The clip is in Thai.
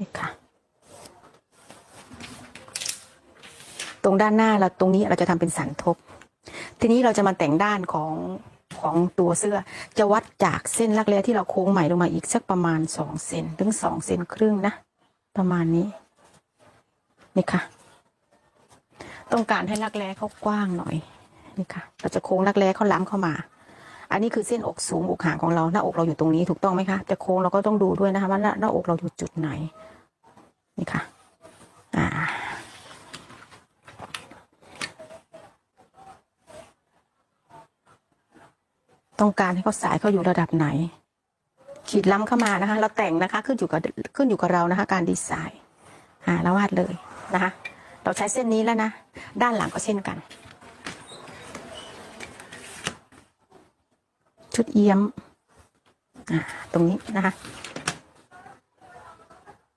นี่ค่ะ ตรงด้านหน้าเราตรงนี้เราจะทำเป็นสันทบ ทีนี้เราจะมาแต่งด้านของของตัวเสื้อ จะวัดจากเส้นรักแร้ที่เราโค้งใหม่ลงมาอีกสักประมาณสองเซนถึงสองเซนครึ่งนะ ประมาณนี้ นี่ค่ะ ต้องการให้รักแร้เขากว้างหน่อย นี่ค่ะ เราจะโค้งรักแร้เขาล้ำเข้ามา อันนี้คือเส้นอกสูงอกห่างของเราหน้าอกเราอยู่ตรงนี้ถูกต้องไหมคะจะโค้งเราก็ต้องดูด้วยนะคะว่าหน้าอกเราอยู่จุดไหนนี่ค่ะอ่าต้องการให้เขาสายเขาอยู่ระดับไหน ขีดล้ำเข้ามานะคะ เราแต่งนะคะขึ้นอยู่กับขึ้นอยู่กับเรานะคะ การดีไซน์อ่าล้ววาดเลยนะคะ เราใช้เส้นนี้แล้วนะ ด้านหลังก็เช่นกัน ชุดเอี้ยมอ่าตรงนี้นะคะ